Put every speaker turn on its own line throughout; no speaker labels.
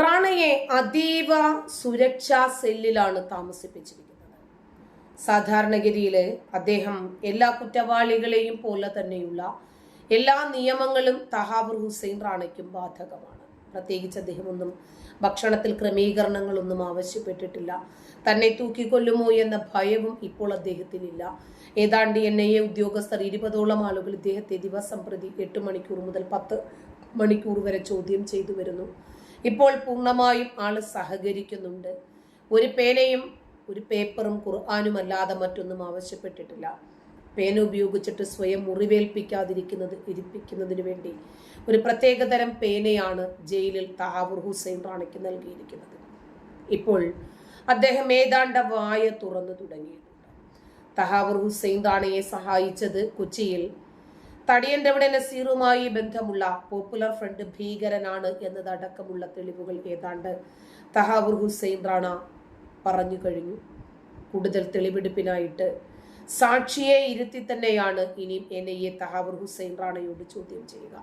റാണയെ അതീവ സുരക്ഷാ സെല്ലിലാണ് താമസിപ്പിച്ചിരിക്കുന്നത്. സാധാരണഗതിയിൽ അദ്ദേഹം എല്ലാ കുറ്റവാളികളെയും പോലെ തന്നെയുള്ള എല്ലാ നിയമങ്ങളും തഹാബുർ ഹുസൈൻ റാണയ്ക്കും ബാധകമാണ്. പ്രത്യേകിച്ച് അദ്ദേഹം ഒന്നും ഭക്ഷണത്തിൽ ക്രമീകരണങ്ങളൊന്നും ആവശ്യപ്പെട്ടിട്ടില്ല. തന്നെ തൂക്കിക്കൊല്ലുമോ എന്ന ഭയവും ഇപ്പോൾ അദ്ദേഹത്തിനില്ല. ഏതാണ്ട് എൻ ഐ എ ഉദ്യോഗസ്ഥർ ഇരുപതോളം ആളുകൾ ഇദ്ദേഹത്തെ ദിവസം പ്രതി എട്ട് മണിക്കൂർ മുതൽ പത്ത് മണിക്കൂർ വരെ ചോദ്യം ചെയ്തു വരുന്നു. ഇപ്പോൾ പൂർണമായും ആൾ സഹകരിക്കുന്നുണ്ട്. ഒരു പേനയും ഒരു പേപ്പറും ഖുർആാനും അല്ലാതെ മറ്റൊന്നും ആവശ്യപ്പെട്ടിട്ടില്ല. പേന ഉപയോഗിച്ചിട്ട് സ്വയം മുറിവേൽപ്പിക്കാതിരിക്കുന്നത് ഇരിപ്പിക്കുന്നതിന് വേണ്ടി ഒരു പ്രത്യേകതരം പേനയാണ് ജയിലിൽ തഹാബുർ ഹുസൈൻ റാണയ്ക്ക് നൽകിയിരിക്കുന്നത്. ഇപ്പോൾ അദ്ദേഹം ഏതാണ്ട് വായ തുറന്നു തുടങ്ങിയിട്ടുണ്ട്. തഹാബുർ ഹുസൈൻ റാണയെ സഹായിച്ചത് കൊച്ചിയിൽ തടിയന്റെവിടെ നസീറുമായി ബന്ധമുള്ള പോപ്പുലർ ഫ്രണ്ട് ഭീകരനാണ് എന്നതടക്കമുള്ള തെളിവുകൾ ഏതാണ്ട് തഹാബുർ ഹുസൈൻ റാണ പറഞ്ഞു കഴിഞ്ഞു. കൂടുതൽ തെളിവെടുപ്പിനായിട്ട് സാക്ഷിയെ ഇരുത്തി തന്നെയാണ് ഇനി N I A Tahawwur Hussain റാണയോട് ചോദ്യം ചെയ്യുക.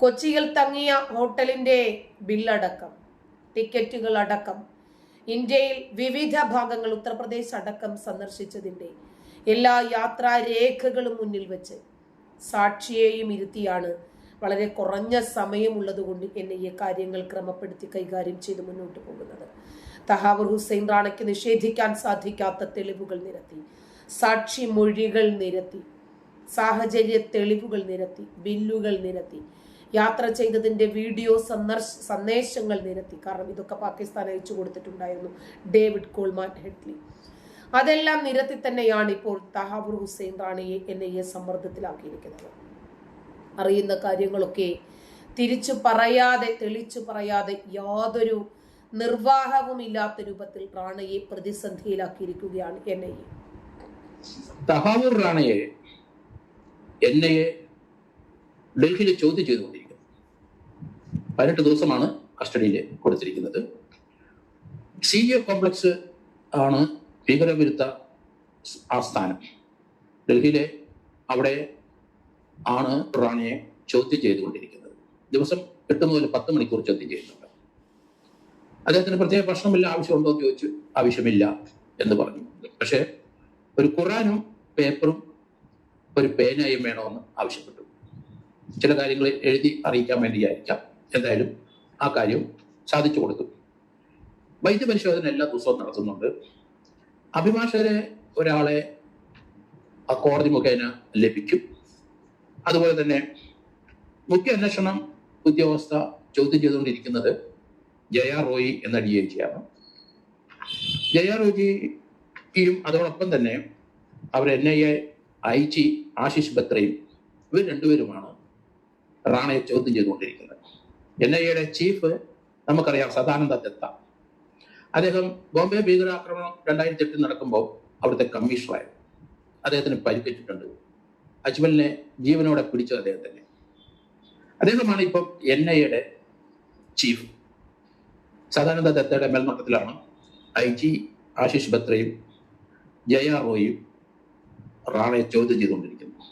കൊച്ചിയിൽ തങ്ങിയ ഹോട്ടലിന്റെ ബില്ലടക്കം ടിക്കറ്റുകൾ അടക്കം ഇന്ത്യയിൽ വിവിധ ഭാഗങ്ങൾ ഉത്തർപ്രദേശ് അടക്കം സന്ദർശിച്ചതിന്റെ എല്ലാ യാത്രാരേഖകളും മുന്നിൽ വെച്ച് സാക്ഷിയെയും ഇരുത്തിയാണ്. വളരെ കുറഞ്ഞ സമയമുള്ളതുകൊണ്ട് എന്നെ ഈ കാര്യങ്ങൾ ക്രമപ്പെടുത്തി കൈകാര്യം ചെയ്ത് മുന്നോട്ട് പോകുന്നത്. തഹാവർ ഹുസൈൻ റാണയ്ക്ക് നിഷേധിക്കാൻ സാധിക്കാത്ത തെളിവുകൾ നിരത്തി സാക്ഷി മൊഴികൾ നിരത്തി സാഹചര്യ തെളിവുകൾ നിരത്തി ബില്ലുകൾ നിരത്തി യാത്ര ചെയ്തതിന്റെ വീഡിയോ സന്ദർശ സന്ദേശങ്ങൾ നിരത്തി. കാരണം ഇതൊക്കെ പാകിസ്ഥാൻ അയച്ചു കൊടുത്തിട്ടുണ്ടായിരുന്നു ഡേവിഡ് കോൾമാൻ ഹെഡ്ലി. അതെല്ലാം നിരത്തി തന്നെയാണ് ഇപ്പോൾ തഹാബുർ ഹുസൈൻ റാണിയെ എൻ ഐ എ സമ്മർദ്ദത്തിലാക്കിയിരിക്കുന്നത്. അറിയുന്ന കാര്യങ്ങളൊക്കെ തിരിച്ചു പറയാതെ തെളിച്ചു പറയാതെ യാതൊരു നിർവാഹവുമില്ലാത്ത രൂപത്തിൽ റാണയെ പ്രതിസന്ധിയിലാക്കിയിരിക്കുകയാണ് എൻ ഐ എ.
തഹാവൂർ റാണയെ എൻ ഐ എ ഡൽഹിയിൽ ചോദ്യം ചെയ്തുകൊണ്ടിരിക്കുന്നു. പതിനെട്ട് ദിവസമാണ് കസ്റ്റഡിയിൽ കൊടുത്തിരിക്കുന്നത്. സി എ കോംപ്ലക്സ് ആണ് ഭീകരവിരുദ്ധ ആസ്ഥാനം ഡൽഹിയിലെ അവിടെ ആണ് റാണിയെ ചോദ്യം ചെയ്തുകൊണ്ടിരിക്കുന്നത്. ദിവസം എട്ട് മുതൽ പത്ത് മണിക്കൂർ ചോദ്യം ചെയ്യുന്നുണ്ട്. അദ്ദേഹത്തിന് പ്രത്യേക ഭക്ഷണമില്ല ആവശ്യമുണ്ടോ എന്ന് ചോദിച്ചു. ആവശ്യമില്ല എന്ന് പറഞ്ഞു. പക്ഷേ ഒരു ഖുറാനും പേപ്പറും ഒരു പേനയും വേണമെന്ന് ആവശ്യപ്പെട്ടു. ചില കാര്യങ്ങൾ എഴുതി അറിയിക്കാൻ വേണ്ടിയായിരിക്കാം. എന്തായാലും ആ കാര്യം സാധിച്ചു കൊടുത്തു. വൈദ്യപരിശോധന എല്ലാ ദിവസവും നടത്തുന്നുണ്ട്. അഭിഭാഷകരെ ഒരാളെ കോടതി മുഖേന ലഭിക്കും. അതുപോലെ തന്നെ മുഖ്യ അന്വേഷണം ഉദ്യോഗസ്ഥ ചോദ്യം ചെയ്തുകൊണ്ടിരിക്കുന്നത് ജയ റോയി എന്ന ഡി ഐ ജിയാണ്. ജയ റോജിയും അതോടൊപ്പം തന്നെ അവർ N I A I G Ashish ബത്രയും ഇവർ രണ്ടുപേരുമാണ് റാണയെ ചോദ്യം ചെയ്തുകൊണ്ടിരിക്കുന്നത്. എൻ ഐ എയുടെ ചീഫ് നമുക്കറിയാം സദാനന്ദ ദത്ത. അദ്ദേഹം ബോംബെ ഭീകരാക്രമണം രണ്ടായിരത്തി എട്ടിൽ നടക്കുമ്പോൾ അവിടുത്തെ കമ്മീഷണറായിരുന്നു അദ്ദേഹത്തിന് പരിക്കേറ്റിട്ടുണ്ട്. അജ്മലിനെ ജീവനോടെ പിടിച്ചത് അദ്ദേഹം അദ്ദേഹമാണ് ഇപ്പം എൻ ഐ എയുടെ ചീഫ് സദാനന്ദ ദത്തയുടെ മേൽനോട്ടത്തിലാണ് ഐ ജി ആശിഷ് ബത്രയും ജയ റോയും റാണയെ ചോദ്യം ചെയ്തുകൊണ്ടിരിക്കുന്നത്.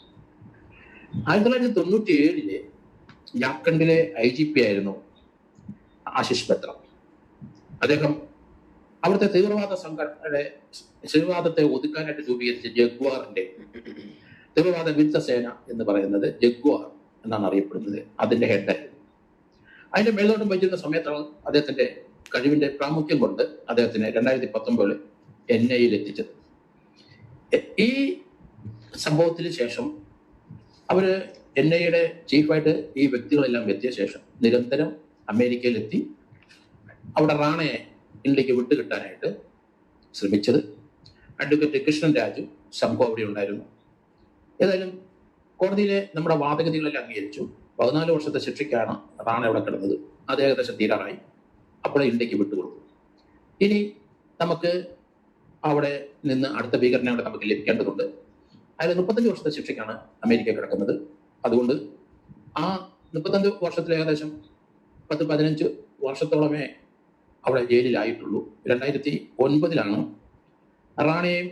ആയിരത്തി തൊള്ളായിരത്തി തൊണ്ണൂറ്റി ഏഴിൽ ജാർഖണ്ഡിലെ ഐ ജി പി ആയിരുന്നു ആശിഷ് ബത്ര. അദ്ദേഹം അവിടുത്തെ തീവ്രവാദ സംഘടനയുടെ തീവ്രവാദത്തെ ഒതുക്കാനായിട്ട് രൂപീകരിച്ച ജഗ്വാറിന്റെ തീവ്രവാദ വിരുദ്ധ സേന എന്ന് പറയുന്നത് ജഗ്വാർ എന്നാണ് അറിയപ്പെടുന്നത്. അതിന്റെ ഹെഡായിരുന്നു അതിന്റെ മേൽനോട്ടം വഹിച്ചിരുന്ന സമയത്താണ് അദ്ദേഹത്തിന്റെ കഴിവിന്റെ പ്രാമുഖ്യം കൊണ്ട് അദ്ദേഹത്തിന് രണ്ടായിരത്തി പത്തൊമ്പതിൽ എൻ ഐയിൽ എത്തിച്ചത്. ഈ സംഭവത്തിന് ശേഷം അവർ എൻ ഐയുടെ ചീഫായിട്ട് ഈ വ്യക്തികളെല്ലാം എത്തിയ ശേഷം നിരന്തരം അമേരിക്കയിലെത്തി. അവിടെ റാണയെ ഇന്ത്യയ്ക്ക് വിട്ടുകിട്ടാനായിട്ട് ശ്രമിച്ചത്. അഡ്വക്കേറ്റ് കൃഷ്ണൻ രാജു സംഭവം അവിടെ ഉണ്ടായിരുന്നു. ഏതായാലും കോടതിയിലെ നമ്മുടെ വാദഗതികളെല്ലാം അംഗീകരിച്ചു. പതിനാല് വർഷത്തെ ശിക്ഷയ്ക്കാണ് റാണ അവിടെ കിടന്നത്. അത് ഏകദേശം തീരാറായി. അപ്പോഴേ ഇന്ത്യയ്ക്ക് വിട്ടുകൊടുത്തു. ഇനി നമുക്ക് അവിടെ നിന്ന് അടുത്ത ഭീകരനെ അവിടെ നമുക്ക് ലഭിക്കേണ്ടതുണ്ട്. അതിൽ മുപ്പത്തഞ്ച് വർഷത്തെ ശിക്ഷയ്ക്കാണ് അമേരിക്ക കിടക്കുന്നത്. അതുകൊണ്ട് ആ മുപ്പത്തഞ്ച് വർഷത്തിൽ ഏകദേശം പത്ത് പതിനഞ്ച് വർഷത്തോളമേ അവിടെ ജയിലിലായിട്ടുള്ളൂ. രണ്ടായിരത്തി ഒൻപതിലാണ് റാണയെയും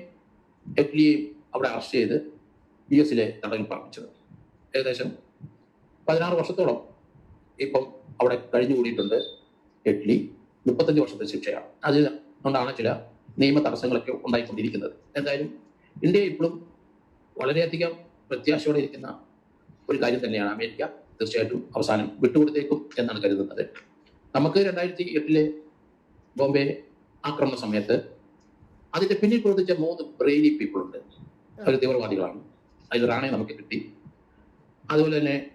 എഫ്ലിയെയും അവിടെ അറസ്റ്റ് ചെയ്ത് ബി എസിലെ തടവിൽ പാർപ്പിച്ചത്. ഏകദേശം പതിനാറ് വർഷത്തോളം ഇപ്പം അവിടെ കഴിഞ്ഞുകൂടിയിട്ടുണ്ട് എഡ്ലി മുപ്പത്തഞ്ച് വർഷത്തെ ശിക്ഷയാണ്. അത് കൊണ്ടാണ് ചില നിയമ തടസ്സങ്ങളൊക്കെ ഉണ്ടായിക്കൊണ്ടിരിക്കുന്നത്. എന്തായാലും ഇന്ത്യ ഇപ്പോഴും വളരെയധികം പ്രത്യാശയോടെ ഇരിക്കുന്ന ഒരു കാര്യം തന്നെയാണ് അമേരിക്ക. തീർച്ചയായിട്ടും അവസാനം വിട്ടുകൊടുത്തേക്കും എന്നാണ് കരുതുന്നത്. നമുക്ക് രണ്ടായിരത്തി എട്ടിലെ ബോംബെ ആക്രമണ സമയത്ത് അതിന്റെ പിന്നിൽ പ്രവർത്തിച്ച മൂന്ന് ബ്രെയിനി പീപ്പിൾ ഉണ്ട്. അവർ തീവ്രവാദികളാണ്. അതിൽ റാണെ നമുക്ക് കിട്ടി. അതുപോലെ തന്നെ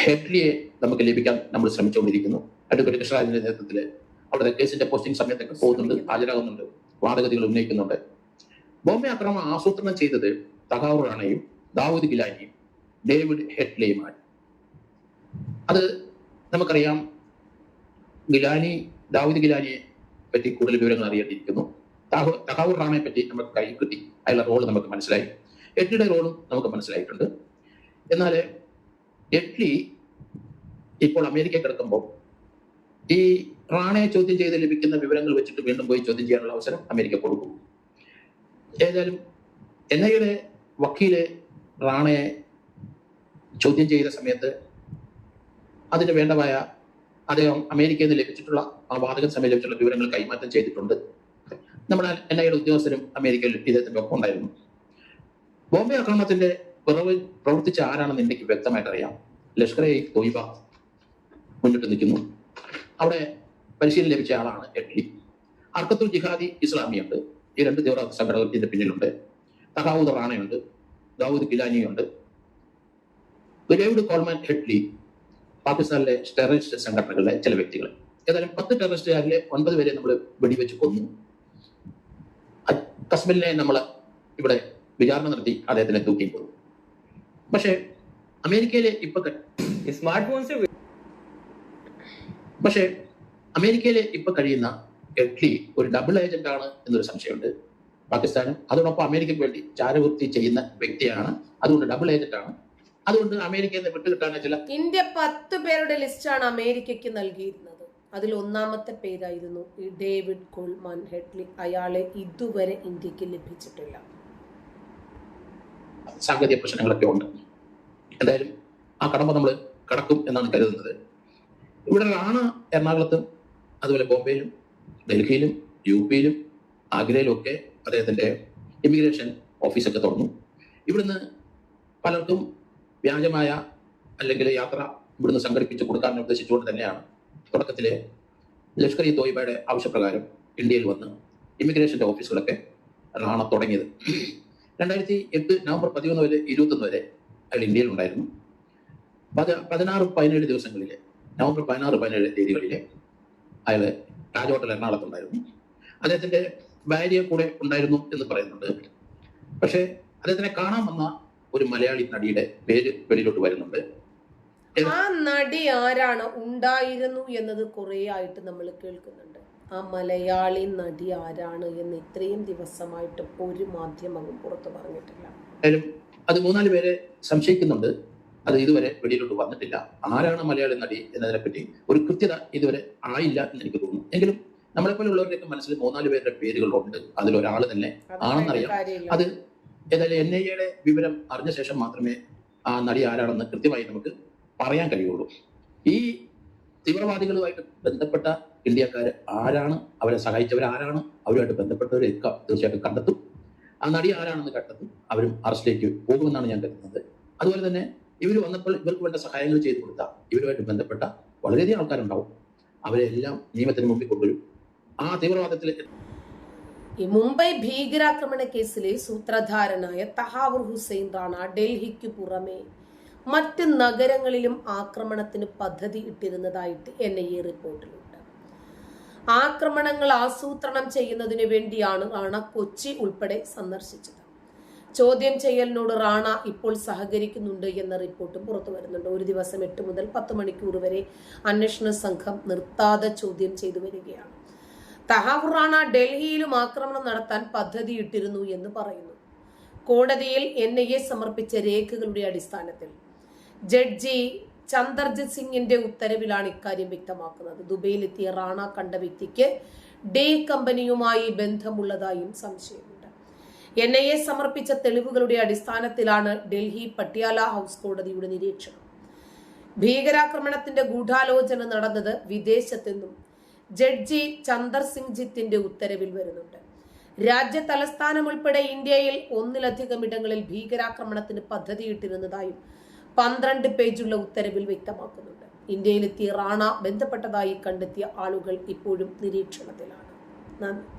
ഹെഡ്ലിയെ നമുക്ക് ലഭിക്കാൻ നമ്മൾ ശ്രമിച്ചുകൊണ്ടിരിക്കുന്നു. അഡ്വക്കേറ്റ് കൃഷ്ണരാജിന്റെ നേതൃത്വത്തിൽ അവിടുത്തെ കേസിന്റെ പോസ്റ്റിംഗ് സമയത്തൊക്കെ പോകുന്നുണ്ട് ഹാജരാകുന്നുണ്ട് വാദഗതികൾ ഉന്നയിക്കുന്നുണ്ട്. ബോംബെ ആക്രമണം ആസൂത്രണം ചെയ്തത് തഹാവൂർ റാണയും ദാവൂദ് ഗിലാനിയും ഡേവിഡ് ഹെഡ്ലിയുമാണ്. അത് നമുക്കറിയാം ഗിലാനി ദാവൂദ് ഗിലാനിയെ പറ്റി കൂടുതൽ വിവരങ്ങൾ അറിയേണ്ടിയിരിക്കുന്നു താഹു- തഹാവൂർ റാണയെ പറ്റി നമുക്ക് കൈ കിട്ടി. അയാളുടെ റോൾ നമുക്ക് മനസ്സിലായി. എഡ്ലിയുടെ റോളും നമുക്ക് മനസ്സിലായിട്ടുണ്ട്. എന്നാൽ എഡ്ലി ഇപ്പോൾ അമേരിക്ക കിടക്കുമ്പോൾ ഈ റാണയെ ചോദ്യം ചെയ്ത് ലഭിക്കുന്ന വിവരങ്ങൾ വെച്ചിട്ട് വീണ്ടും പോയി ചോദ്യം ചെയ്യാനുള്ള അവസരം അമേരിക്ക കൊടുക്കും. ഏതായാലും എൻ ഐയുടെ വക്കീൽ റാണയെ ചോദ്യം ചെയ്ത സമയത്ത് അതിന് വേണ്ടമായ അദ്ദേഹം അമേരിക്കയിൽ നിന്ന് ലഭിച്ചിട്ടുള്ള ആ വാതക സമയം ലഭിച്ചിട്ടുള്ള വിവരങ്ങൾ കൈമാറ്റം ചെയ്തിട്ടുണ്ട്. നമ്മുടെ എൻ ഐയുടെ ഉദ്യോഗസ്ഥരും അമേരിക്കയിൽ ഇദ്ദേഹത്തിന്റെ ഒപ്പം ഉണ്ടായിരുന്നു. ബോംബെ ആക്രമണത്തിന്റെ പിറവ് പ്രവർത്തിച്ച ആരാണെന്ന് എനിക്ക് വ്യക്തമായിട്ട് അറിയാം. ലഷ്കർ ഇ തോയിബ മുന്നിട്ട് നിൽക്കുന്നു. അവിടെ പരിശീലനം ലഭിച്ച ആളാണ് എഡ്ലി. അർക്കത്തുൽ ജിഹാദി ഇസ്ലാമിയുണ്ട്. ഈ രണ്ട് തീവ്ര സംഘടനകൾ ഇതിന്റെ പിന്നിലുണ്ട്. തഹാവൂദ് റാണയുണ്ട്. ദാവൂദ് ഗിലാനിയുണ്ട് ഡേവിഡ് കോൾമാൻ ഹെഡ്ലി പാകിസ്ഥാനിലെ ടെററിസ്റ്റ് സംഘടനകളിലെ ചില വ്യക്തികൾ ഏതായാലും പത്ത് ടെററിസ്റ്റുകാരിലെ ഒൻപത് പേരെ നമ്മൾ വെടിവെച്ച് കൊന്നു. കശ്മീരിനെ നമ്മൾ ഇവിടെ വിചാരണ നടത്തി അദ്ദേഹത്തിനെ തൂക്കി കൊന്നു. പക്ഷേ അമേരിക്കയിലെ ഇപ്പൊ
സ്മാർട്ട് ഫോൺസ്
പക്ഷേ അമേരിക്കയിലെ ഇപ്പൊ കഴിയുന്ന എഡ്ലി ഒരു ഡബിൾ ഏജന്റ് ആണ് എന്നൊരു സംശയമുണ്ട്. പാകിസ്ഥാനും അതോടൊപ്പം അമേരിക്കയ്ക്ക് വേണ്ടി ചാരവൃത്തി ചെയ്യുന്ന വ്യക്തിയാണ്. അതുകൊണ്ട് ഡബിൾ ഏജന്റ് ആണ്. അതുകൊണ്ട് അമേരിക്കയിൽ നിന്ന് വിട്ടുകിട്ടാൻ ചില
ഇന്ത്യ പത്ത് പേരുടെ ലിസ്റ്റാണ് അമേരിക്കയ്ക്ക് നൽകിയിരുന്നത്. അതിൽ ഒന്നാമത്തെ പേരായിരുന്നു ഡേവിഡ് കോൾമാൻ ഹെഡ്ലി. അയാളെ ഇതുവരെ ഇന്ത്യയ്ക്ക് ലഭിച്ചിട്ടില്ല.
സാങ്കേതിക പ്രശ്നങ്ങളൊക്കെ ഉണ്ട്. എന്തായാലും ആ കടമ്പ നമ്മൾ കടക്കും എന്നാണ് കരുതുന്നത്. ഇവിടെ റാണ എറണാകുളത്തും അതുപോലെ ബോംബെയിലും ഡൽഹിയിലും യു പിയിലും ആഗ്രയിലും ഒക്കെ അദ്ദേഹത്തിന്റെ ഇമിഗ്രേഷൻ ഓഫീസൊക്കെ തുറന്നു. ഇവിടുന്ന് പലർക്കും വ്യാജമായ അല്ലെങ്കിൽ യാത്ര ഇവിടുന്ന് സംഘടിപ്പിച്ച് കൊടുക്കാൻ ഉദ്ദേശിച്ചുകൊണ്ട് തന്നെയാണ് തുടക്കത്തിലെ ലഷ്കർ ഇ തോയിബയുടെ ആവശ്യപ്രകാരം ഇന്ത്യയിൽ വന്ന് ഇമിഗ്രേഷന്റെ ഓഫീസുകളൊക്കെ റാണ തുടങ്ങിയത്. രണ്ടായിരത്തി എട്ട് നവംബർ പതിമൂന്ന് വരെ ഇരുപത്തൊന്ന് വരെ അയാൾ ഇന്ത്യയിൽ ഉണ്ടായിരുന്നു. പതി പതിനാറ് പതിനേഴ് ദിവസങ്ങളിൽ നവംബർ പതിനാറ് പതിനേഴ് തീയതികളിൽ അയാൾ രാജ് ഹോട്ടൽ എറണാകുളത്തുണ്ടായിരുന്നു അദ്ദേഹത്തിന്റെ ഭാര്യ കൂടെ ഉണ്ടായിരുന്നു എന്ന് പറയുന്നുണ്ട്. പക്ഷേ അദ്ദേഹത്തിനെ കാണാൻ വന്ന ഒരു മലയാളി നടിയുടെ പേര് വെളിയിലോട്ട് വരുന്നുണ്ട്.
ആ നടി ആരാണ്? ഉണ്ടായിരുന്നു എന്നത് കുറെ ആയിട്ട് നമ്മൾ കേൾക്കുന്നുണ്ട്. ആ മലയാളി നടി ആരാണ് എന്ന് ഇത്രയും ദിവസമായിട്ട് ഒരു മാധ്യമവും പുറത്തു പറഞ്ഞിട്ടില്ല.
അത് മൂന്നാൽ പേരെ സംശയിക്കുന്നുണ്ട്. അത് ഇതുവരെ വെളിയിലോട്ട് വന്നിട്ടില്ല. ആരാണ് മലയാളി നടി എന്നതിനെ പറ്റി ഒരു കൃത്യത ഇതുവരെ ആയില്ല എന്ന് എനിക്ക് തോന്നുന്നു. എങ്കിലും നമ്മളെപ്പോലുള്ളവരുടെയൊക്കെ മനസ്സിൽ മൂന്നാൽ പേരുടെ പേരുകളുണ്ട്. അതിലൊരാൾ തന്നെ ആണെന്നറിയാം. അത് ഏതായാലും എൻ ഐ എയുടെ വിവരം അറിഞ്ഞ ശേഷം മാത്രമേ ആ നടി ആരാണെന്ന് കൃത്യമായി നമുക്ക് പറയാൻ കഴിയുള്ളൂ. ഈ തീവ്രവാദികളുമായിട്ട് ബന്ധപ്പെട്ട ഇന്ത്യക്കാർ ആരാണ്? അവരെ സഹായിച്ചവർ ആരാണ്? അവരുമായിട്ട് ബന്ധപ്പെട്ടവരെ തീർച്ചയായിട്ടും കണ്ടെത്തും. ആ നടി ആരാണെന്ന് കണ്ടെത്തും. അവരും അറസ്റ്റിലേക്ക് പോകുമെന്നാണ് ഞാൻ കരുതുന്നത്. അതുപോലെ തന്നെ ഇവർ വന്നപ്പോൾ ഇവർക്ക് വേണ്ട സഹായങ്ങൾ ചെയ്തു കൊടുത്ത ഇവരുമായിട്ട് ബന്ധപ്പെട്ട വളരെയധികം ആൾക്കാരുണ്ടാവും. അവരെല്ലാം നിയമത്തിന് മുമ്പിൽ കൊണ്ടുവരും. ആ തീവ്രവാദത്തിൽ
ഈ മുംബൈ ഭീകരാക്രമണ കേസിലെ സൂത്രധാരനായ തഹാവൂർ ഹുസൈൻ റാണ ഡൽഹിക്ക് പുറമേ മറ്റ് നഗരങ്ങളിലും ആക്രമണത്തിന് പദ്ധതി ഇട്ടിരുന്നതായിട്ട് എൻ ഐ എ റിപ്പോർട്ടിലുണ്ട്. ആക്രമണങ്ങൾ ആസൂത്രണം ചെയ്യുന്നതിന് വേണ്ടിയാണ് റാണ കൊച്ചി ഉൾപ്പെടെ സന്ദർശിച്ചത്. ചോദ്യം ചെയ്യലിനോട് റാണ ഇപ്പോൾ സഹകരിക്കുന്നുണ്ട് എന്ന റിപ്പോർട്ടും പുറത്തു വരുന്നുണ്ട്. ഒരു ദിവസം എട്ട് മുതൽ പത്ത് മണിക്കൂർ വരെ അന്വേഷണ സംഘം നിർത്താതെ ചോദ്യം ചെയ്തു വരികയാണ്. തഹാവൂർ റാണ ഡൽഹിയിലും ആക്രമണം നടത്താൻ പദ്ധതിയിട്ടിരുന്നു എന്ന് പറയുന്നു. കോടതിയിൽ എൻ ഐ എ സമർപ്പിച്ച രേഖകളുടെ അടിസ്ഥാനത്തിൽ ജഡ്ജി ചന്ദർജിത് സിംഗിന്റെ ഉത്തരവിലാണ് ഇക്കാര്യം വ്യക്തമാക്കുന്നത്. ദുബൈയിലെത്തിയ റാണ കണ്ട വ്യക്തിക്ക് ഡേ കമ്പനിയുമായി ബന്ധമുള്ളതായും സംശയമുണ്ട്. എൻ ഐ എ സമർപ്പിച്ച തെളിവുകളുടെ അടിസ്ഥാനത്തിലാണ് ഡൽഹി പട്യാല ഹൗസ് കോടതിയുടെ നിരീക്ഷണം. ഭീകരാക്രമണത്തിന്റെ ഗൂഢാലോചന നടന്നത് വിദേശത്തെന്നും ജഡ്ജി ചന്ദർ സിംഗ് ജിത്തിന്റെ ഉത്തരവിൽ വരുന്നുണ്ട്. രാജ്യ തലസ്ഥാനം ഉൾപ്പെടെ ഇന്ത്യയിൽ ഒന്നിലധികം ഇടങ്ങളിൽ ഭീകരാക്രമണത്തിന് പദ്ധതിയിട്ടിരുന്നതായും പന്ത്രണ്ട് പേജുള്ള ഉത്തരവിൽ വ്യക്തമാക്കുന്നുണ്ട്. ഇന്ത്യയിലെത്തിയ റാണ ബന്ധപ്പെട്ടതായി കണ്ടെത്തിയ ആളുകൾ ഇപ്പോഴും നിരീക്ഷണത്തിലാണ്. നന്ദി.